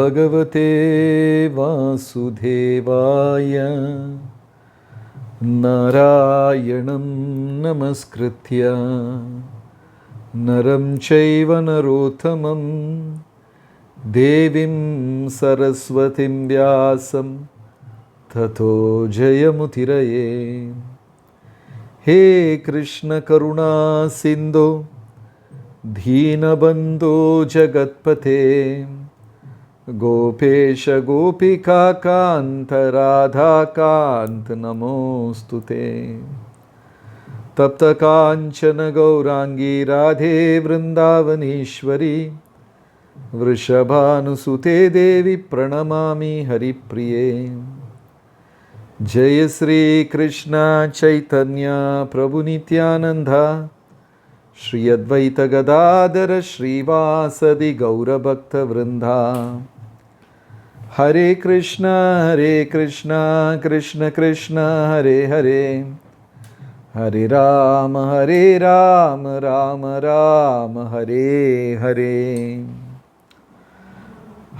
भगवते वासुदेवाय नारायणं नमस्कृत्य नरं चैव नरोत्तमं देवीं सरस्वतीं व्यासं ततो जयमुतिरये हे कृष्णकरुणा सिन्धो दीनबन्धो जगत्पते गोपेश गोपिका कांत राधा कांत नमोस्तु ते। तप्त कांचन गौरांगी राधे वृंदावनेश्वरी वृषभानुसुते देवी प्रणमामि हरिप्रिये। जय श्री कृष्ण चैतन्य प्रभु नित्यानंदा श्री अद्वैत गदाधर श्रीवासदि गौरभक्तवृन्दा हरे कृष्ण हरे कृष्ण कृष्ण कृष्ण हरे हरे हरे राम हरे राम राम राम हरे हरे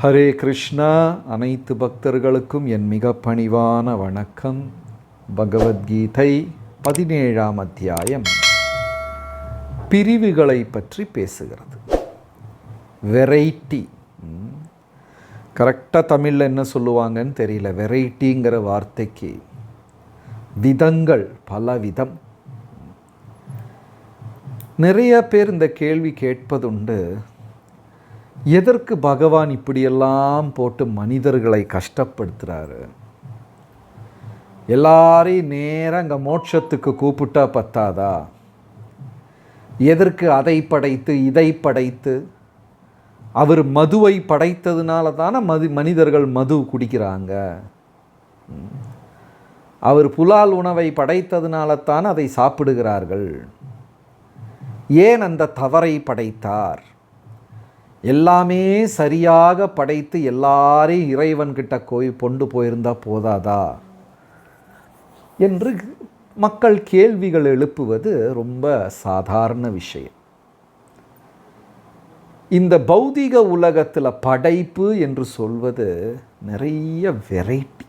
ஹரே கிருஷ்ணா அனைத்து பக்தர்களுக்கும் என் மிக பணிவான வணக்கம் பகவத்கீதை பதினேழாம் அத்தியாயம் பிரிவுகளை பற்றி பேசுகிறது. வெரைட்டி கரெக்டாக தமிழில் என்ன சொல்லுவாங்கன்னு தெரியல. வெரைட்டிங்கிற வார்த்தைக்கு விதங்கள் பல விதம் நிறைய பேர் இந்த கேள்வி கேட்பதுண்டு எதற்கு பகவான் இப்படியெல்லாம் போட்டு மனிதர்களை கஷ்டப்படுத்துகிறாரு எல்லாரையும் நேராக அங்கே மோட்சத்துக்கு கூப்பிட்டா பத்தாதா? எதற்கு அதை படைத்து இதை படைத்து? அவர் மதுவை படைத்ததுனால தானே மது மனிதர்கள் மது குடிக்கிறாங்க? அவர் புலால் உணவை படைத்ததுனால தான் அதை சாப்பிடுகிறார்கள்? ஏன் அந்த தவறை படைத்தார்? எல்லாமே சரியாக படைத்து எல்லாரையும் இறைவன்கிட்ட கோய் கொண்டு போயிருந்தா போதாதா? என்று மக்கள் கேள்விகள் எழுப்புவது ரொம்ப சாதாரண விஷயம். இந்த பௌதிக உலகத்தில் படைப்பு என்று சொல்வது நிறைய வெரைட்டி.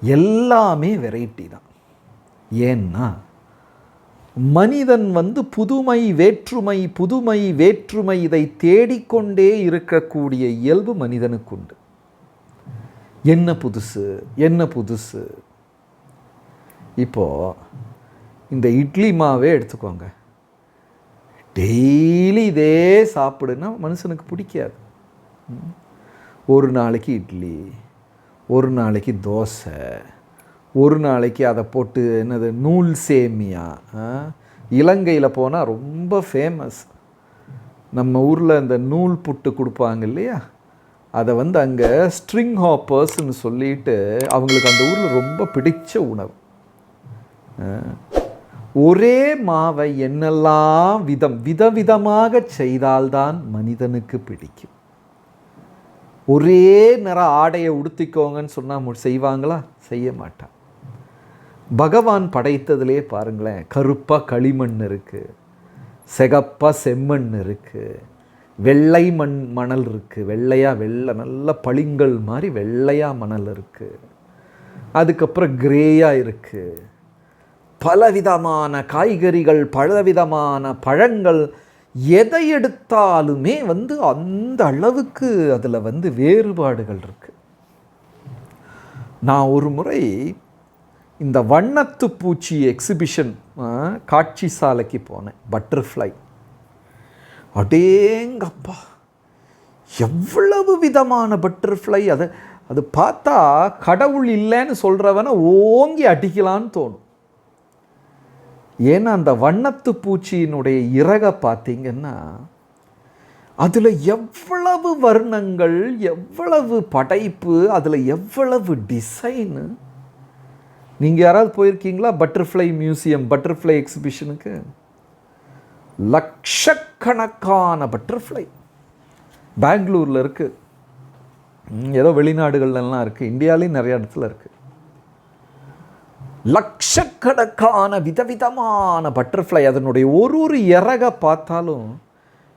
எல்லாமே வெரைட்டி தான். ஏன்னா மனிதன் வந்து புதுமை வேற்றுமை புதுமை வேற்றுமை இதை தேடிக்கொண்டே இருக்கக்கூடிய இயல்பு மனிதனுக்கு உண்டு. என்ன புதுசு? என்ன புதுசு? இப்போ இந்த இட்லி மாவே எடுத்துக்கோங்க. டெய்லி இதே சாப்பிடுன்னா மனுஷனுக்கு பிடிக்காது. ஒரு நாளைக்கு இட்லி ஒரு நாளைக்கு தோசை ஒரு நாளைக்கு அதை போட்டு என்னது நூல் சேமியா இலங்கையில் போனால் ரொம்ப ஃபேமஸ் நம்ம ஊரில் இந்த நூல் புட்டு கொடுப்பாங்க இல்லையா? அதை வந்து அங்கே ஸ்ட்ரிங் ஹாப்பர்ஸ்னு சொல்லிட்டு அவங்களுக்கு அந்த ஊரில் ரொம்ப பிடிச்ச உணவு. ஒரே மாவை என்னெல்லாம் விதம் விதவிதமாக செய்தால்தான் மனிதனுக்கு பிடிக்கும். ஒரே நிற ஆடையை உடுத்திக்கோங்கன்னு சொன்னால் செய்வாங்களா? செய்ய மாட்டான். பகவான் படைத்ததுலேயே பாருங்களேன் கருப்பாக களிமண் இருக்குது செகப்பாக செம்மண் இருக்குது வெள்ளை மண் மணல் இருக்குது வெள்ளையாக வெள்ளை நல்ல பளிங்கல் மாதிரி வெள்ளையாக மணல் இருக்குது அதுக்கப்புறம் கிரேயாக இருக்குது பலவிதமான காய்கறிகள் பலவிதமான பழங்கள் எதை எடுத்தாலுமே வந்து அந்த அளவுக்கு அதில் வந்து வேறுபாடுகள் இருக்குது நான் ஒரு முறை இந்த வண்ணத்து பூச்சி எக்ஸிபிஷன் காட்சி சாலைக்கு போனேன். பட்டர்ஃப்ளை அடேங்கப்பா! எவ்வளவு விதமான பட்டர்ஃப்ளை அதை அது பார்த்தா கடவுள் இல்லைன்னு சொல்கிறவனை ஓங்கி அடிக்கலான்னு தோணும். ஏன்னா அந்த வண்ணத்து பூச்சியினுடைய இறகை பார்த்தீங்கன்னா அதில் எவ்வளவு வர்ணங்கள் எவ்வளவு படைப்பு அதில் எவ்வளவு டிசைனு நீங்கள் யாராவது போயிருக்கீங்களா? பட்டர்ஃப்ளை மியூசியம் பட்டர்ஃப்ளை எக்ஸிபிஷனுக்கு லட்சக்கணக்கான பட்டர்ஃப்ளை பெங்களூரில் இருக்குது ஏதோ வெளிநாடுகள்லாம் இருக்குது இந்தியாலேயும் நிறைய இடத்துல இருக்குது லட்சக்கணக்கான விதவிதமான பட்டர்ஃப்ளை அதனுடைய ஒரு ஒரு இறக பார்த்தாலும்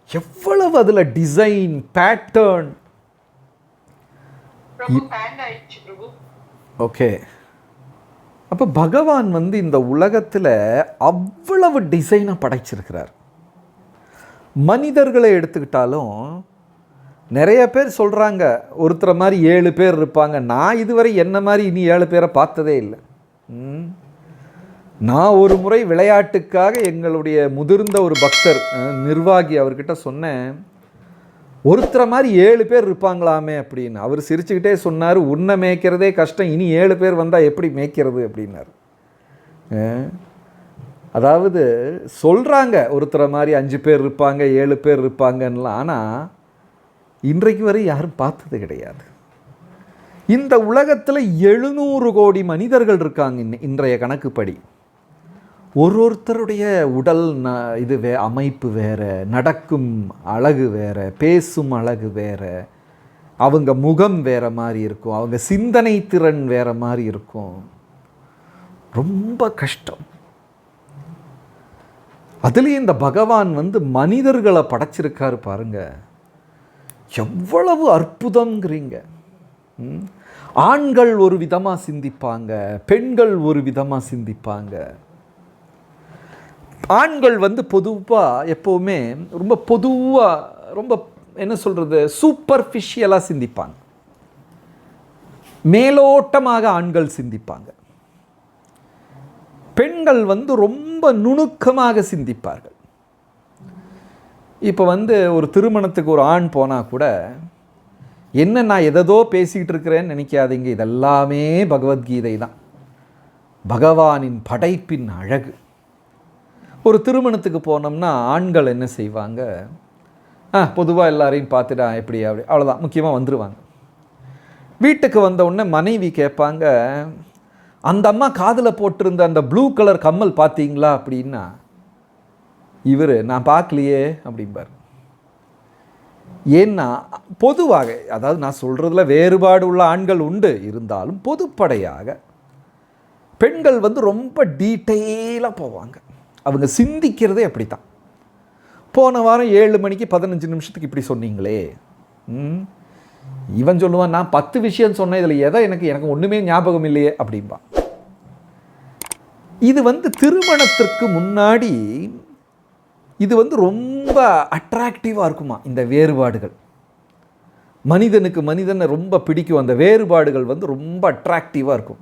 எவ்வளவு அதில் டிசைன் பேட்டர்ன் ஓகே அப்போ பகவான் வந்து இந்த உலகத்தில் அவ்வளவு டிசைனை படைச்சிருக்கிறார். மனிதர்களை எடுத்துக்கிட்டாலும் நிறைய பேர் சொல்கிறாங்க ஒருத்தரை மாதிரி ஏழு பேர் இருப்பாங்க. நான் இதுவரை என்ன மாதிரி இனி ஏழு பேரை பார்த்ததே இல்லை. நான் ஒரு முறை விளையாட்டுக்காக எங்களுடைய முதிர்ந்த ஒரு பக்தர் நிர்வாகி அவர்கிட்ட சொன்னேன் ஒருத்தரை மாதிரி ஏழு பேர் இருப்பாங்களாமே அப்படின்னு. அவர் சிரிச்சுக்கிட்டே சொன்னார் உன்னை மேய்க்கிறதே கஷ்டம் இனி ஏழு பேர் வந்தால் எப்படி மேய்க்கிறது? அப்படின்னார். அதாவது சொல்கிறாங்க ஒருத்தரை மாதிரி அஞ்சு பேர் இருப்பாங்க ஏழு பேர் இருப்பாங்கன்னலாம். ஆனால் இன்றைக்கு வரை யாரும் பார்த்தது கிடையாது. இந்த உலகத்தில் எழுநூறு கோடி மனிதர்கள் இருக்காங்க இன்ன- இன்றைய கணக்குப்படி. ஒரு ஒருத்தருடைய உடல் ந இது வே அமைப்பு வேற நடக்கும் அழகு வேறு பேசும் அழகு வேற அவங்க முகம் வேறு மாதிரி இருக்கும் அவங்க சிந்தனை திறன் வேறு மாதிரி இருக்கும். ரொம்ப கஷ்டம். அதுலேயும் இந்த பகவான் வந்து மனிதர்களை படைச்சிருக்காரு பாருங்கள் எவ்வளவு அற்புதங்கிறீங்க ஆண்கள் ஒரு விதமாக சிந்திப்பாங்க பெண்கள் ஒரு விதமாக சிந்திப்பாங்க. ஆண்கள் வந்து பொதுவாக எப்போவுமே ரொம்ப பொதுவாக ரொம்ப என்ன சொல்கிறது சூப்பர்ஃபிஷியலாக சிந்திப்பாங்க. மேலோட்டமாக ஆண்கள் சிந்திப்பாங்க. பெண்கள் வந்து ரொம்ப நுணுக்கமாக சிந்திப்பார்கள். இப்போ வந்து ஒரு திருமணத்துக்கு ஒரு ஆண் போனால் கூட என்ன நான் எதோ பேசிக்கிட்டு இருக்கிறேன்னு நினைக்காதீங்க. இதெல்லாமே பகவத்கீதை தான் பகவானின் படைப்பின் அழகு. ஒரு திருமணத்துக்கு போனோம்னா ஆண்கள் என்ன செய்வாங்க? ஆ பொதுவாக எல்லாரையும் பார்த்துட்டா எப்படி அப்படி அவ்வளோதான் முக்கியமாக வந்துடுவாங்க வீட்டுக்கு வந்த உடனே மனைவி கேட்பாங்க அந்த அம்மா காதில் போட்டிருந்த அந்த ப்ளூ கலர் கம்மல் பார்த்தீங்களா? அப்படின்னா இவர் நான் பார்க்கலையே அப்படிம்பார். ஏன்னா பொதுவாக அதாவது நான் சொல்கிறதுல வேறுபாடு உள்ள ஆண்கள் உண்டு இருந்தாலும் பொதுப்படையாக பெண்கள் வந்து ரொம்ப டீட்டெயிலாக போவாங்க. அவங்க சிந்திக்கிறதே அப்படி தான் போன வாரம் ஏழு மணிக்கு பதினஞ்சு நிமிஷத்துக்கு இப்படி சொன்னீங்களே. ம்? இவன் சொல்லுவான் நான் பத்து விஷயம் சொன்னேன் இதில் எதை எனக்கு எனக்கு ஒன்றுமே ஞாபகம் இல்லையே அப்படிம்பான் இது வந்து திருமணத்திற்கு முன்னாடி இது வந்து ரொம்ப அட்ராக்டிவாக இருக்குமா இந்த வேறுபாடுகள்? மனிதனுக்கு மனிதனை ரொம்ப பிடிக்கும் அந்த வேறுபாடுகள் வந்து ரொம்ப அட்ராக்டிவாக இருக்கும்.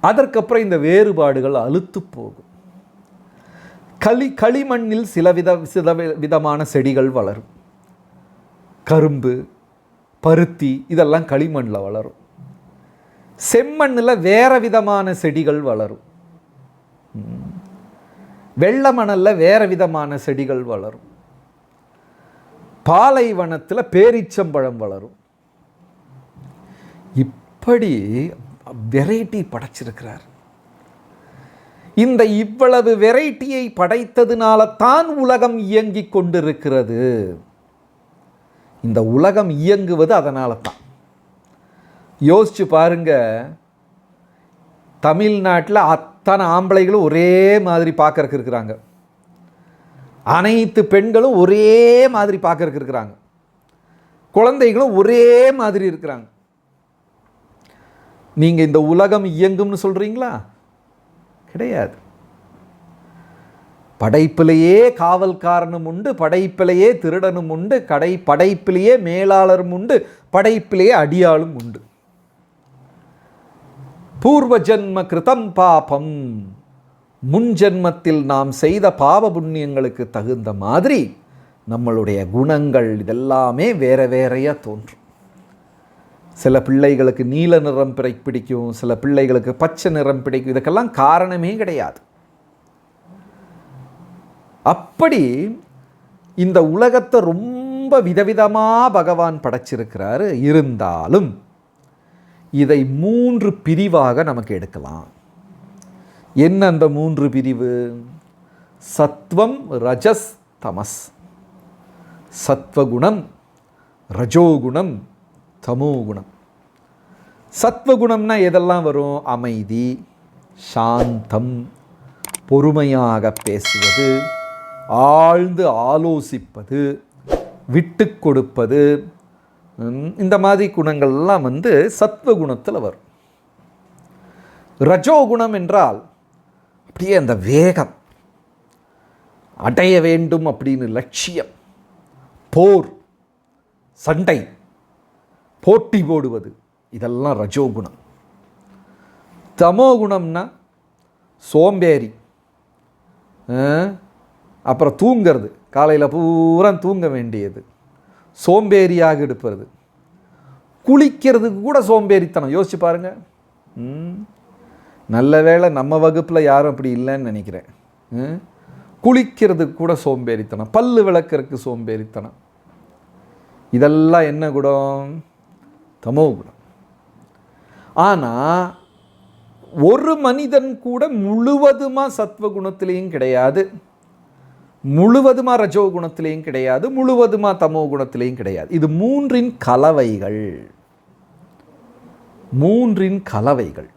அதற்கப்புறம் இந்த வேறுபாடுகள் அழுத்து போகும். களி களிமண்ணில் சில வித சில வி- விதமான செடிகள் வளரும். கரும்பு பருத்தி இதெல்லாம் களிமண்ணில் வளரும். செம்மண்ணில் வேறு விதமான செடிகள் வளரும். வெள்ளை மணலில் வேறு விதமான செடிகள் வளரும். பாலைவனத்தில் பேரிச்சம்பழம் வளரும். இப்படி வெரைட்டி படைச்சிருக்கிறார். இந்த இவ்வளவு வெரைட்டியை படைத்ததுனால தான் உலகம் இயங்கிக் கொண்டிருக்கிறது. இந்த உலகம் இயங்குவது அதனால தான் யோசிச்சு பாருங்க தமிழ்நாட்டில் அத்தனை ஆம்பளைகளும் ஒரே மாதிரி பார்க்கறக்கு இருக்கிறாங்க. அனைத்து பெண்களும் ஒரே மாதிரி பார்க்கறக்கு இருக்கிறாங்க. குழந்தைகளும் ஒரே மாதிரி இருக்கிறாங்க. நீங்கள் இந்த உலகம் இயங்கும்னு சொல்கிறீங்களா கிடையாது. படைப்பிலேயே காவல்காரனும் உண்டு படைப்பிலேயே திருடனும் உண்டு கடை படைப்பிலேயே மேலாளரும் உண்டு படைப்பிலேயே அடியாளும் உண்டு. பூர்வ ஜென்ம கிருதம் பாபம். முன் ஜென்மத்தில் நாம் செய்த பாவ புண்ணியங்களுக்கு தகுந்த மாதிரி நம்மளுடைய குணங்கள் இதெல்லாமே வேற வேறையாக தோன்றும். சில பிள்ளைகளுக்கு நீல நிறம் பிறை- பிடிக்கும் சில பிள்ளைகளுக்கு பச்சை நிறம் பிடிக்கும் இதுக்கெல்லாம் காரணமே கிடையாது. அப்படி இந்த உலகத்தை ரொம்ப விதவிதமாக பகவான் படைச்சிருக்கிறாரு. இருந்தாலும் இதை மூன்று பிரிவாக நமக்கு எடுக்கலாம். என்ன அந்த மூன்று பிரிவு? சத்வம் ரஜஸ் தமஸ். சத்வகுணம் ரஜோகுணம் தமோகுணம். சத்வகுணம்னா எதெல்லாம் வரும்? அமைதி சாந்தம் பொறுமையாக பேசுவது ஆழ்ந்து ஆலோசிப்பது விட்டு கொடுப்பது இந்த மாதிரி குணங்கள்லாம் வந்து சத்வ குணத்தில் வரும். ரஜோகுணம் என்றால் அப்படியே அந்த வேகம். அடைய வேண்டும் அப்படின்னு லட்சியம். போர் சண்டை போட்டி போடுவது இதெல்லாம் ரஜோகுணம். தமோகுணம்னா சோம்பேறி அப்புறம் தூங்கிறது. காலையில் பூரா தூங்க வேண்டியது. சோம்பேறியாக எடுப்பது. குளிக்கிறதுக்கு கூட சோம்பேறித்தனம். யோசிச்சு பாருங்க. ம். நல்ல வேளை நம்ம வகுப்பில் யாரும் அப்படி இல்லைன்னு நினைக்கிறேன். ம். குளிக்கிறதுக்கு கூட சோம்பேறித்தனம். பல்லு விளக்கிறதுக்கு சோம்பேறித்தனம். இதெல்லாம் என்ன குணம் தமோ குணம் ஆனால் ஒரு மனிதன் கூட முழுவதுமாக சத்வகுணத்திலையும் கிடையாது. முழுவதுமாக ரஜோ குணத்திலையும் கிடையாது முழுவதுமாக தமோ குணத்திலையும் கிடையாது. இது மூன்றின் கலவைகள். மூன்றின் கலவைகள்.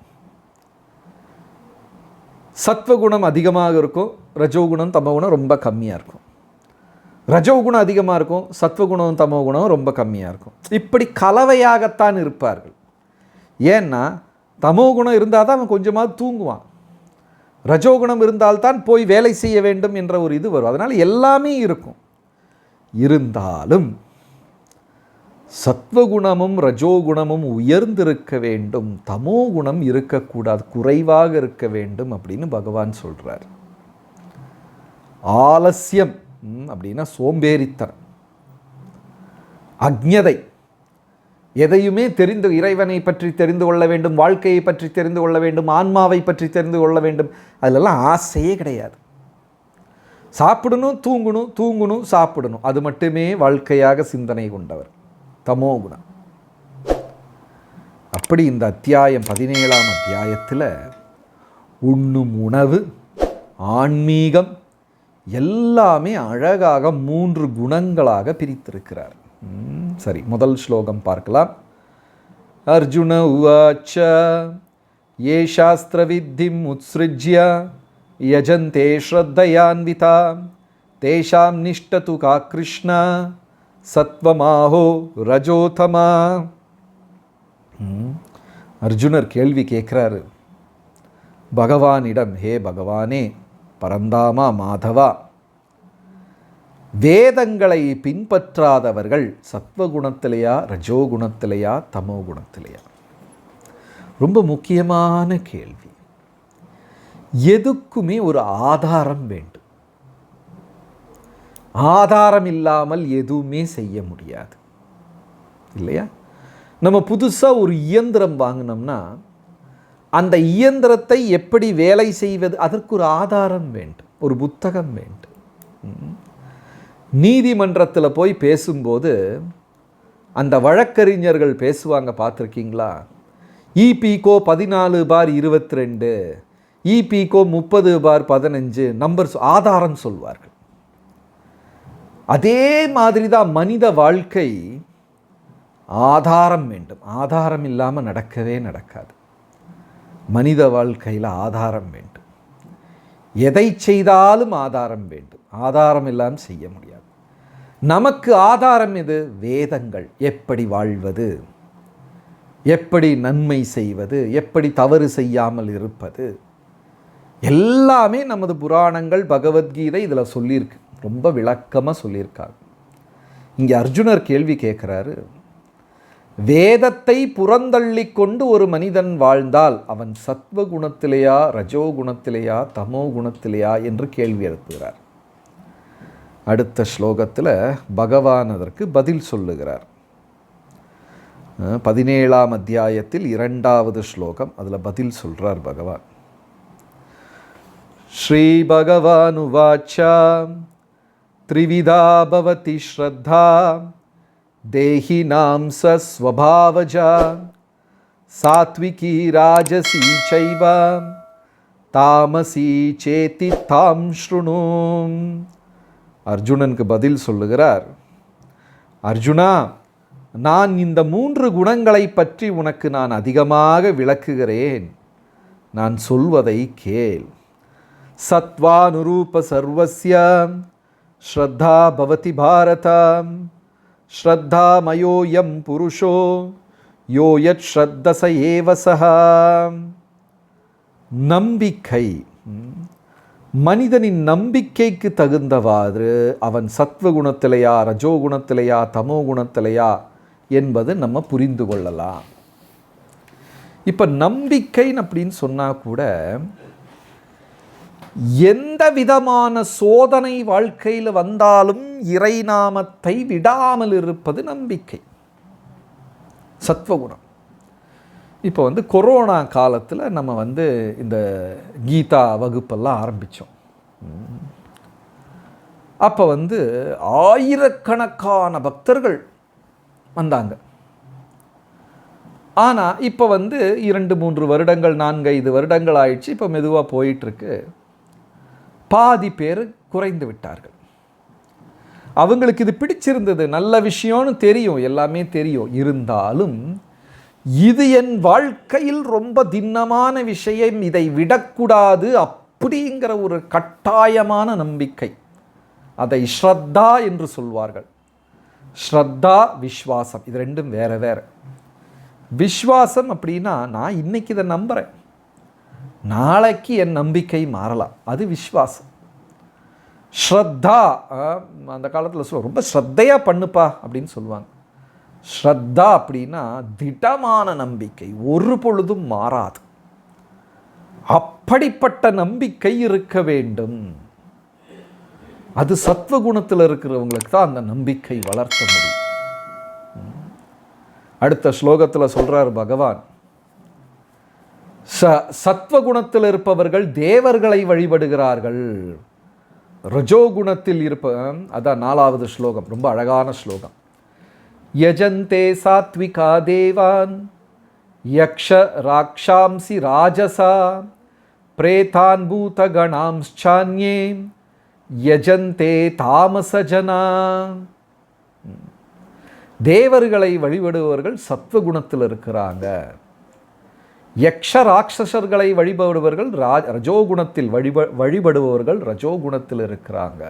சத்வகுணம் அதிகமாக இருக்கும் ரஜோகுணம் தமோகுணம் ரொம்ப கம்மியாக இருக்கும். ரஜோகுணம் அதிகமாக இருக்கும் சத்வகுணம் தமோகுணம் ரொம்ப கம்மியாக இருக்கும். இப்படி கலவையாகத்தான் இருப்பார்கள். ஏன்னா தமோகுணம் இருந்தால் தான் அவன் கொஞ்சமாவது தூங்குவான். ரஜோகுணம் இருந்தால்தான் போய் வேலை செய்ய வேண்டும் என்ற ஒரு இது வரும். அதனால் எல்லாமே இருக்கும். இருந்தாலும் சத்வகுணமும் ரஜோகுணமும் உயர்ந்திருக்க வேண்டும். தமோகுணம் இருக்கக்கூடாது குறைவாக இருக்க வேண்டும் அப்படின்னு பகவான் சொல்கிறார் ஆலசியம் அப்படின்னா சோம்பேறித்தனம். அக்ஞதை. எதையுமே தெரிந்து இறைவனை பற்றி தெரிந்து கொள்ள வேண்டும் வாழ்க்கையை பற்றி தெரிந்து கொள்ள வேண்டும் ஆன்மாவை பற்றி தெரிந்து கொள்ள வேண்டும். அதிலெல்லாம் ஆசையே கிடையாது. சாப்பிடணும் தூங்கணும் தூங்கணும் சாப்பிடணும். அது மட்டுமே வாழ்க்கையாக சிந்தனை கொண்டவர். தமோ குணம். அப்படி இந்த அத்தியாயம் பதினேழாம் அத்தியாயத்தில் உண்ணும் உணவு ஆன்மீகம் எல்லாமே அழகாக மூன்று குணங்களாக பிரித்திருக்கிறார். சரி முதல் ஸ்லோகம் பார்க்கலாம். அர்ஜுன உவாச்ச ஏ சாஸ்திரவித்திம் உத்சிருஜ்ய யஜந்தே ஸ்ரத்தையான்விதா தேஷாம் நிஷ்டது கா கிருஷ்ணா சத்வமாஹோ ரஜோதமா. அர்ஜுனர் கேள்வி கேட்குறாரு. பகவானிடம் ஹே பகவானே பரந்தாமா மாதவா வேதங்களை பின்பற்றாதவர்கள் சத்வகுணத்திலேயா ரஜோகுணத்திலையா தமோ குணத்திலையா ரொம்ப முக்கியமான கேள்வி. எதுக்குமே ஒரு ஆதாரம் வேண்டும். ஆதாரம் இல்லாமல் எதுவுமே செய்ய முடியாது. இல்லையா? நம்ம புதுசாக ஒரு இயந்திரம் வாங்கினோம்னா அந்த இயந்திரத்தை எப்படி வேலை செய்வது? அதற்கு ஒரு ஆதாரம் வேண்டும் ஒரு புத்தகம் வேண்டும். நீதிமன்றத்தில் போய் பேசும்போது அந்த வழக்கறிஞர்கள் பேசுவாங்க பார்த்துருக்கீங்களா? இபிகோ பதினாலு பார் இருபத்தி ரெண்டு இபிகோ முப்பது பார் பதினஞ்சு நம்பர் ஆதாரம் சொல்வார்கள். அதே மாதிரி தான் மனித வாழ்க்கை ஆதாரம் வேண்டும். ஆதாரம் இல்லாமல் நடக்கவே நடக்காது. மனித வாழ்க்கையில் ஆதாரம் வேண்டும். எதை செய்தாலும் ஆதாரம் வேண்டும். ஆதாரம் இல்லாமல் செய்ய முடியாது. நமக்கு ஆதாரம் எது? வேதங்கள். எப்படி வாழ்வது? எப்படி நன்மை செய்வது? எப்படி தவறு செய்யாமல் இருப்பது? எல்லாமே நமது புராணங்கள் பகவத்கீதை இதில் சொல்லியிருக்கு. ரொம்ப விளக்கமாக சொல்லியிருக்காங்க. இங்கே அர்ஜுனர் கேள்வி கேட்குறாரு வேதத்தை புறந்தள்ளி கொண்டு ஒரு மனிதன் வாழ்ந்தால் அவன் சத்வ குணத்திலேயா ரஜோ குணத்திலேயா தமோ குணத்திலேயா என்று கேள்வி எழுப்புகிறார். அடுத்த ஸ்லோகத்தில் பகவான் அதற்கு பதில் சொல்லுகிறார். பதினேழாம் அத்தியாயத்தில் இரண்டாவது ஸ்லோகம் அதில் பதில் சொல்கிறார் பகவான். ஸ்ரீ பகவானுவாச்சா திரிவிதா பவதி ஸ்ரத்தா देहिनां सस्वभावजा सात्विकी राजसी चैव தாமசி சேத்தி தாம் ஸ்ருணு அர்ஜுனனுக்கு பதில் சொல்லுகிறார் அர்ஜுனா நான் இந்த மூன்று குணங்களை பற்றி உனக்கு நான் அதிகமாக விளக்குகிறேன் நான் சொல்வதை கேள் சத்வானுரூப சர்வஸ்ய ஸ்ரத்தா பவதி பாரத ஸ்ரத்தாமயோயம் புருஷோ யோ யத் ஸ்ரத்தச ஏவசா நம்பிக்கை மனிதனின் நம்பிக்கைக்கு தகுந்தவாறு அவன் சத்வகுணத்திலையா ரஜோகுணத்திலையா தமோ குணத்திலையா என்பது நம்ம புரிந்து கொள்ளலாம். இப்போ நம்பிக்கைன்னு அப்படின்னு சொன்னால் கூட எந்த விதமான சோதனை வாழ்க்கையில் வந்தாலும் இறைநாமத்தை விடாமல் இருப்பது நம்பிக்கை. சத்வகுணம். இப்போ வந்து கொரோனா காலத்தில் நம்ம வந்து இந்த கீதா வகுப்பெல்லாம் ஆரம்பித்தோம் அப்போ வந்து ஆயிரக்கணக்கான பக்தர்கள் வந்தாங்க. ஆனால் இப்போ வந்து இரண்டு மூன்று வருடங்கள் நான்கு ஐந்து வருடங்கள் ஆயிடுச்சு. இப்போ மெதுவாக போயிட்டுருக்கு பாதி பேர் குறைந்து விட்டார்கள். அவங்களுக்கு இது பிடிச்சிருந்தது நல்ல விஷயம்னு தெரியும் எல்லாமே தெரியும். இருந்தாலும் இது என் வாழ்க்கையில் ரொம்ப திண்ணமான விஷயம் இதை விடக்கூடாது அப்படிங்கிற ஒரு கட்டாயமான நம்பிக்கை. அதை ஸ்ரத்தா என்று சொல்வார்கள். ஸ்ரத்தா விஸ்வாசம். இது ரெண்டும் வேற வேற. விஸ்வாசம் அப்படின்னா நான் இன்னைக்கு இதை நம்புகிறேன் நாளைக்கு என் நம்பிக்கை மாறலாம். அது விஸ்வாசம் ஸ்ரத்தா அந்த காலத்தில் சொல்ல ரொம்ப ஸ்ரத்தையாக பண்ணுப்பா அப்படின்னு சொல்லுவாங்க. ஸ்ரத்தா அப்படின்னா திடமான நம்பிக்கை ஒரு பொழுதும் மாறாது. அப்படிப்பட்ட நம்பிக்கை இருக்க வேண்டும். அது சத்வகுணத்தில் இருக்கிறவங்களுக்கு தான் அந்த நம்பிக்கை வளர்த்த முடியும். அடுத்த ஸ்லோகத்தில் சொல்கிறார் பகவான் ச சத்வகுணத்தில் இருப்பவர்கள் தேவர்களை வழிபடுகிறார்கள். ரஜோகுணத்தில் இருப்ப அதான் நாலாவது ஸ்லோகம் ரொம்ப அழகான ஸ்லோகம். யஜந்தே சாத்விகா தேவான் யக்ஷ ராக்ஷாம்சி ராஜசா பிரேதான் பூதகணாம்ச்சான்யே யஜந்தே தாமசஜனா தேவர்களை வழிபடுபவர்கள் சத்வகுணத்தில் இருக்கிறாங்க. யக்ஷ ராட்சசர்களை வழிபடுபவர்கள் ரா ரஜோகுணத்தில் வழிப வழிபடுபவர்கள் ரஜோகுணத்தில் இருக்கிறாங்க.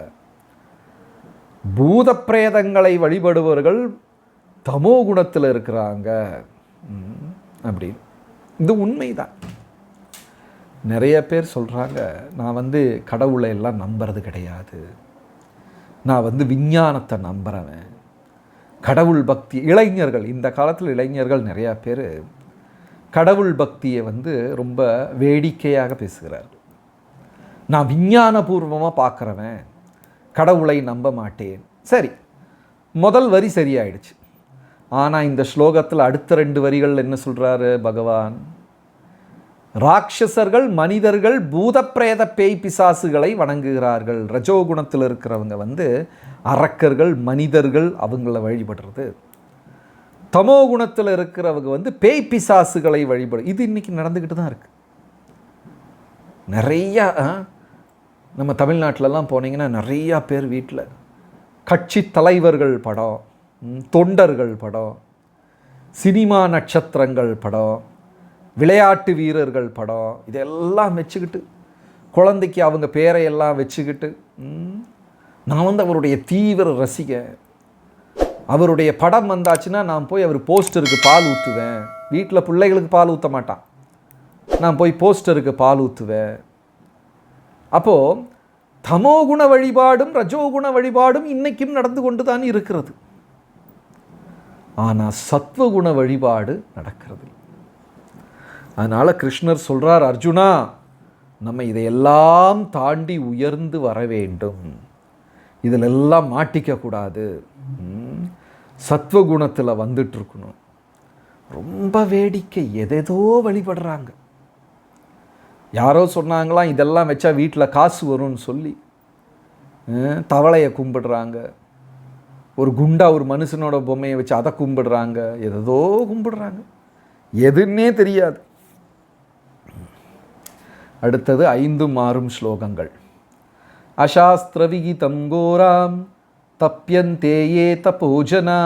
பூத பிரேதங்களை வழிபடுபவர்கள் தமோ குணத்தில் இருக்கிறாங்க அப்படின்னு இது உண்மைதான். நிறைய பேர் சொல்கிறாங்க நான் வந்து கடவுளை எல்லாம் நம்புறது கிடையாது. நான் வந்து விஞ்ஞானத்தை நம்புகிறவன் கடவுள் பக்தி இளைஞர்கள் இந்த காலத்தில் இளைஞர்கள் நிறையா பேர் கடவுள் பக்தியை வந்து ரொம்ப வேடிக்கையாக பேசுகிறார். நான் விஞ்ஞானபூர்வமாக பார்க்குறவன் கடவுளை நம்ப மாட்டேன். சரி முதல் வரி சரியாயிடுச்சு. ஆனால் இந்த ஸ்லோகத்தில் அடுத்த ரெண்டு வரிகள் என்ன சொல்கிறாரு பகவான்? ராட்சசர்கள் மனிதர்கள் பூதப்பிரேத பேய் பிசாசுகளை வணங்குகிறார்கள். ரஜோகுணத்தில் இருக்கிறவங்க வந்து அரக்கர்கள் மனிதர்கள் அவங்கள வழிபடுறது. தமோ குணத்தில் இருக்கிறவங்க வந்து பேய் பிசாசுகளை வழிபடும் இது இன்றைக்கி நடந்துக்கிட்டு தான் இருக்குது நிறையா நம்ம தமிழ்நாட்டிலலாம் போனீங்கன்னா நிறையா பேர் வீட்டில் கட்சி தலைவர்கள் படம் தொண்டர்கள் படம் சினிமா நட்சத்திரங்கள் படம் விளையாட்டு வீரர்கள் படம் இதெல்லாம் வச்சுக்கிட்டு குழந்தைக்கு அவங்க பேரையெல்லாம் வச்சுக்கிட்டு நான் வந்து அவருடைய தீவிர ரசிகன். அவருடைய படம் வந்தாச்சுன்னா நான் போய் அவர் போஸ்டருக்கு பால் ஊற்றுவேன் வீட்டில் பிள்ளைகளுக்கு பால் ஊற்ற மாட்டான். நான் போய் போஸ்டருக்கு பால் ஊற்றுவேன் அப்போது தமோகுண வழிபாடும் ரஜோகுண வழிபாடும் இன்றைக்கும் நடந்து கொண்டு தான் இருக்கிறது ஆனால் சத்வகுண வழிபாடு நடக்கிறது. அதனால் கிருஷ்ணர் சொல்கிறார் அர்ஜுனா நம்ம இதையெல்லாம் தாண்டி உயர்ந்து வர வேண்டும். இதில் எல்லாம் ம். சத்வகுணத்தில் வந்துட்டுருக்கணும். ரொம்ப வேடிக்கை எதேதோ வழிபடுறாங்க. யாரோ சொன்னாங்களாம் இதெல்லாம் வச்சா வீட்டில் காசு வரும்னு சொல்லி. தவளையை கும்பிடுறாங்க. ஒரு குண்டா ஒரு மனுஷனோட பொம்மையை வச்சு அதை கும்பிடுறாங்க. எதோ கும்பிடுறாங்க. எதுன்னே தெரியாது. அடுத்தது ஐந்து மாறும் ஸ்லோகங்கள். அசாஸ்திரவிகிதம் கோராம் தப்யந்தே ஏ தபோஜனா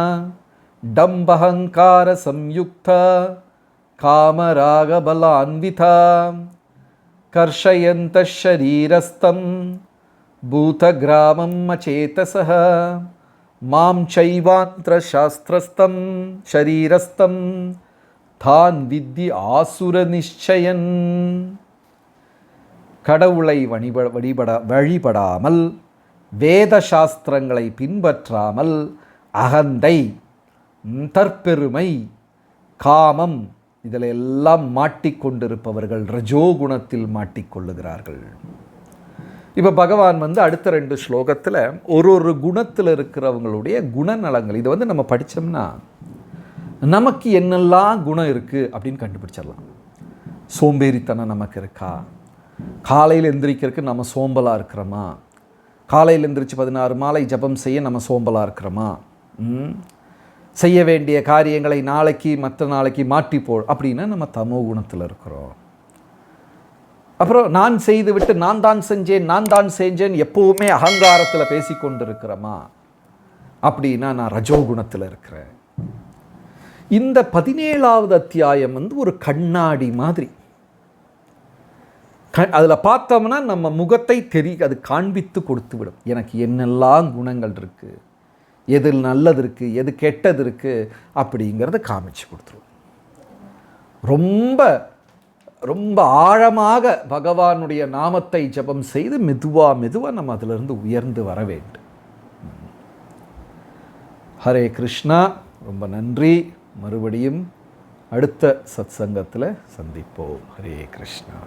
டம்பஹங்கார சம்யுக்தா காமராகபலான்விதா கர்ஷயந்த ஷரீரஸ்தம் பூதகிராமம் அச்சேதச மாம் சைவாந்திர சாஸ்திரஸ்தம் ஷரீரஸ்தம் தான் வித்தி ஆசுர நிச்சயன் கடவுளை வழிப வழிபட வழிபடாமல் வேத சாஸ்திரங்களை பின்பற்றாமல் அகந்தை தற்பெருமை காமம் இதில் எல்லாம் மாட்டிக்கொண்டிருப்பவர்கள் ரஜோகுணத்தில் மாட்டிக்கொள்ளுகிறார்கள் இப்போ பகவான் வந்து அடுத்த ரெண்டு ஸ்லோகத்தில் ஒரு ஒரு குணத்தில் இருக்கிறவங்களுடைய குணநலங்கள் இதை வந்து நம்ம படித்தோம்னா நமக்கு என்னெல்லாம் குணம் இருக்குது அப்படின்னு கண்டுபிடிச்சிடலாம். சோம்பேறித்தனம் நமக்கு இருக்கா? காலையில் எந்திரிக்கிறதுக்கு நம்ம சோம்பலாக இருக்கிறோமா? காலையில் எந்திரிச்சு பதினாறு மாலை ஜபம் செய்ய நம்ம சோம்பலாக இருக்கிறோமா? ம்? செய்ய வேண்டிய காரியங்களை நாளைக்கு மற்ற நாளைக்கு மாற்றி போ அப்படின்னா நம்ம தமோ குணத்தில் இருக்கிறோம். அப்புறம் நான் செய்து விட்டு நான் தான் செஞ்சேன் நான் தான் செஞ்சேன் எப்போவுமே அகங்காரத்தில் பேசிக்கொண்டு இருக்கிறோமா அப்படின்னா நான் ரஜோகுணத்தில் இருக்கிறேன். இந்த பதினேழாவது அத்தியாயம் வந்து ஒரு கண்ணாடி மாதிரி. க அதில் பார்த்தோம்னா நம்ம முகத்தை தெரி அது காண்பித்து கொடுத்து விடும் எனக்கு என்னெல்லாம் குணங்கள் இருக்குது எது நல்லது இருக்குது எது கெட்டது இருக்குது அப்படிங்கிறத காமிச்சு கொடுத்துருவோம் ரொம்ப ரொம்ப ஆழமாக பகவானுடைய நாமத்தை ஜெபம் செய்து மெதுவா மெதுவாக நம்ம அதிலிருந்து உயர்ந்து வர வேண்டும். ஹரே கிருஷ்ணா ரொம்ப நன்றி. மறுபடியும் அடுத்த சத்சங்கத்தில் சந்திப்போம். ஹரே கிருஷ்ணா.